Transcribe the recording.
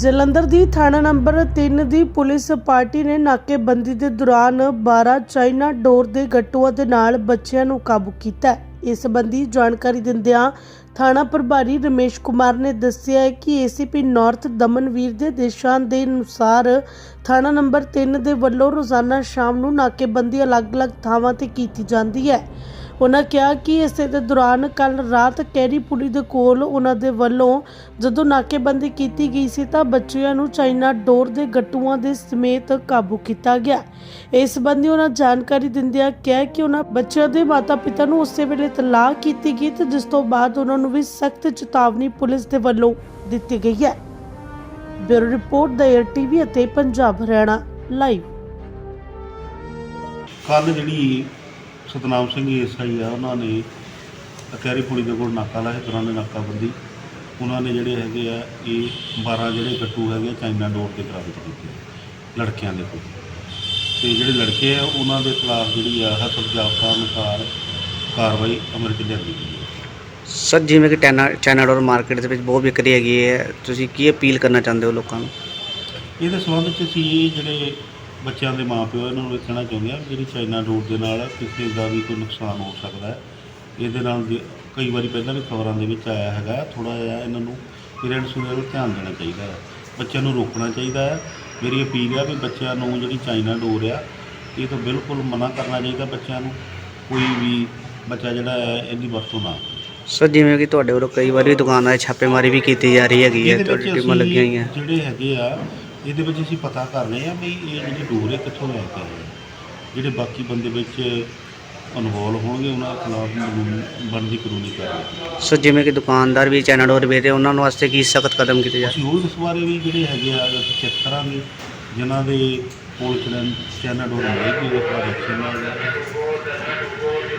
ਜਲੰਧਰ ਦੀ ਥਾਣਾ ਨੰਬਰ 3 ਦੀ police party ਨੇ ਨਾਕੇਬੰਦੀ ਦੇ ਦੌਰਾਨ 12 ਚਾਈਨਾ ਡੋਰ ਦੇ ਗੱਟੂਆਂ ਦੇ ਨਾਲ ਬੱਚਿਆਂ ਨੂੰ ਕਾਬੂ ਕੀਤਾ। ਇਸ ਸੰਬੰਧੀ ਜਾਣਕਾਰੀ ਦਿੰਦਿਆਂ ਥਾਣਾ ਪ੍ਰਭਾਰੀ ਰਮੇਸ਼ ਕੁਮਾਰ ਨੇ ਦੱਸਿਆ ਹੈ ਕਿ ਏਸੀਪੀ ਨਾਰਥ ਦਮਨਵੀਰ ਦੇ ਦੇਸ਼ਾਂ ਦੇ ਅਨੁਸਾਰ ਥਾਣਾ ਨੰਬਰ 3 ਦੇ ਵੱਲੋਂ ਰੋਜ਼ਾਨਾ ਸ਼ਾਮ ਨੂੰ ਨਾਕੇਬੰਦੀ ਅਲੱਗ-ਅਲੱਗ ਥਾਵਾਂ ਤੇ ਕੀਤੀ ਜਾਂਦੀ ਹੈ। ਉਹਨਾਂ ਕਿਹਾ ਕਿ ਇਸੇ ਦੇ ਦੌਰਾਨ ਕੱਲ ਰਾਤ ਕੈਰੀ ਦੇ ਕੋਲ ਉਹਨਾਂ ਦੇ ਵੱਲੋਂ ਜਦੋਂ ਨਾਕੇਬੰਦੀ ਕੀਤੀ ਗਈ ਸੀ ਤਾਂ ਬੱਚਿਆਂ ਨੂੰ ਚਾਈਨਾ ਡੋਰ ਦੇ ਗੱਟੂਆਂ ਦੇ ਸਮੇਤ ਕਾਬੂ ਕੀਤਾ ਗਿਆ। ਇਸ ਸੰਬੰਧੀ ਉਹਨਾਂ ਜਾਣਕਾਰੀ ਦਿੰਦਿਆਂ ਕਿਹਾ ਕਿ ਉਹਨਾਂ ਬੱਚਿਆਂ ਦੇ ਮਾਤਾ-ਪਿਤਾ ਨੂੰ ਉਸੇ ਵੇਲੇ ਤਲਾਕ ਕੀਤੀ ਗਈ ਤੇ ਜਿਸ ਤੋਂ ਬਾਅਦ ਉਹਨਾਂ ਨੂੰ ਵੀ ਸਖਤ ਚੇਤਾਵਨੀ ਪੁਲਿਸ ਦੇ ਵੱਲੋਂ ਦਿੱਤੀ ਗਈ ਹੈ। ਬਿਊਰੋ ਰਿਪੋਰਟ ਦਾ ਏਅਰ ਟੀਵੀ ਅਤੇ ਪੰਜਾਬ ਹਰਿਆਣਾ ਲਾਈਵ। ਕੱਲ ਜਿਹੜੀ ਸਤਨਾਮ ਸਿੰਘ ਐਸਆਈ ਆ ਉਹਨਾਂ ਨੇ ਅਕੈਰੀ ਪੁਲੀ ਦੇ ਕੋਲ ਨਾਕਾ ਲਾਇਆ ਦੌਰਾਨ ਨਾਕਾਬੰਦੀ। ਉਹਨਾਂ ਨੇ ਜਿਹੜੇ ਹੈਗੇ ਆ ਇਹ 12 ਜਿਹੜੇ ਗੱਟੂ ਹੈਗੇ ਆ, ਚਾਈਨਾ ਡੋਰ ਦੇ ਬਰਾਮਦ ਕੀਤੇ ਲੜਕਿਆਂ ਦੇ ਕੋਲ। ਤੇ ਜਿਹੜੇ ਲੜਕੇ ਆ ਉਹਨਾਂ ਦੇ ਖਿਲਾਫ ਜਿਹੜੀ ਆ ਹਸਬ ਜਾਬਤਾ ਅਨੁਸਾਰ ਕਾਰਵਾਈ ਅਮਲ ਚ ਲਿਆਂਦੀ ਗਈ ਹੈ। ਸਰ ਜਿਵੇਂ ਕਿ ਚਾਈਨਾ ਚਾਈਨਾ ਡੋਰ ਮਾਰਕੀਟ ਦੇ ਵਿੱਚ ਬਹੁਤ ਵਿਕਰੀ ਹੈਗੀ ਹੈ ਤੁਸੀਂ ਕੀ ਅਪੀਲ ਕਰਨਾ ਚਾਹੁੰਦੇ ਹੋ ਲੋਕਾਂ ਨੂੰ? ਇਹਦੇ ਸੰਬੰਧ ਚ ਅਸੀਂ ਜਿਹੜੇ ਬੱਚਿਆਂ ਦੇ ਮਾਪਿਓ ਇਹਨਾਂ ਨੂੰ ਇਹ ਕਹਿਣਾ ਚਾਹੁੰਦੇ ਆ ਵੀ ਜਿਹੜੀ ਚਾਈਨਾ ਡੋਰ ਦੇ ਨਾਲ ਕਿਸੇ ਦਾ ਵੀ ਕੋਈ ਨੁਕਸਾਨ ਹੋ ਸਕਦਾ ਹੈ ਇਹਦੇ ਨਾਲ ਜੇ- ਕਈ ਵਾਰੀ ਪਹਿਲਾਂ ਵੀ ਖਬਰਾਂ ਦੇ ਵਿੱਚ ਆਇਆ ਹੈਗਾ ਥੋੜਾ ਜਿਹਾ ਇਹਨਾਂ ਨੂੰ ਪੇਰੈਂਟਸ ਨੂੰ ਇਹਦਾ ਧਿਆਨ ਦੇਣਾ ਚਾਹੀਦਾ ਹੈ ਬੱਚਿਆਂ ਨੂੰ ਰੋਕਣਾ ਚਾਹੀਦਾ ਹੈ। ਮੇਰੀ ਅਪੀਲ ਹੈ ਵੀ ਬੱਚਿਆਂ ਨੂੰ ਜਿਹੜੀ ਚਾਈਨਾ ਡੋਰ ਆ ਇਹ ਤੋਂ ਬਿਲਕੁਲ ਮਨਾ ਕਰਨਾ ਚਾਹੀਦਾ ਬੱਚਿਆਂ ਨੂੰ ਕੋਈ ਵੀ ਬੱਚਾ ਜਿਹੜਾ ਹੈ ਇਹਦੀ ਵਰਤੋਂ ਨਾ ਕਰੇ। ਸਰ ਜਿਵੇਂ ਕਿ ਤੁਹਾਡੇ ਵੱਲੋਂ ਕਈ ਵਾਰੀ ਦੁਕਾਨਾਂ 'ਤੇ ਛਾਪੇਮਾਰੀ ਵੀ ਕੀਤੀ ਜਾ ਰਹੀ ਹੈਗੀ ਹੈ ਇਹਦੇ ਵਿੱਚ ਤੁਹਾਡੀ ਟੀਮਾਂ ਲੱਗੀਆਂ ਹੋਈਆਂ। ਜਿਹੜੇ ਹੈਗੇ ਆ ਇਹਦੇ ਵਿੱਚ ਅਸੀਂ ਪਤਾ ਕਰ ਰਹੇ ਆ ਵੀ ਇਹ ਜਿਹੜੀ ਡੋਰ ਹੈ ਕਿੱਥੋਂ ਲੈ ਕੇ ਆਏ ਆ। ਜਿਹੜੇ ਬਾਕੀ ਬੰਦੇ ਵਿੱਚ ਇਨਵੋਲ ਹੋਣਗੇ ਉਹਨਾਂ ਦੇ ਖਿਲਾਫ ਬਣਦੀ ਕਾਨੂੰਨੀ ਕਾਰਵਾਈ ਸਰ ਜਿਵੇਂ ਕਿ ਦੁਕਾਨਦਾਰ ਵੀ ਚਾਈਨਾ ਡੋਰ ਵੇਚਦੇ ਉਹਨਾਂ ਨੂੰ ਵਾਸਤੇ ਕੀ ਸਖਤ ਕਦਮ ਕੀਤੇ ਜਾ ਅਸੀਂ ਇਸ ਬਾਰੇ ਵੀ ਜਿਹੜੇ ਹੈਗੇ ਆ ਅਸੀਂ ਚੈੱਕ ਕਰਾਂਗੇ ਜਿਨ੍ਹਾਂ ਦੇ ਕੋਲ ਚੈਨ ਚੈਨਲ ਡੋਰ ਉਹਦੇ ਖਿਲਾਫ ਐਕਸ਼ਨ ਲਿਆ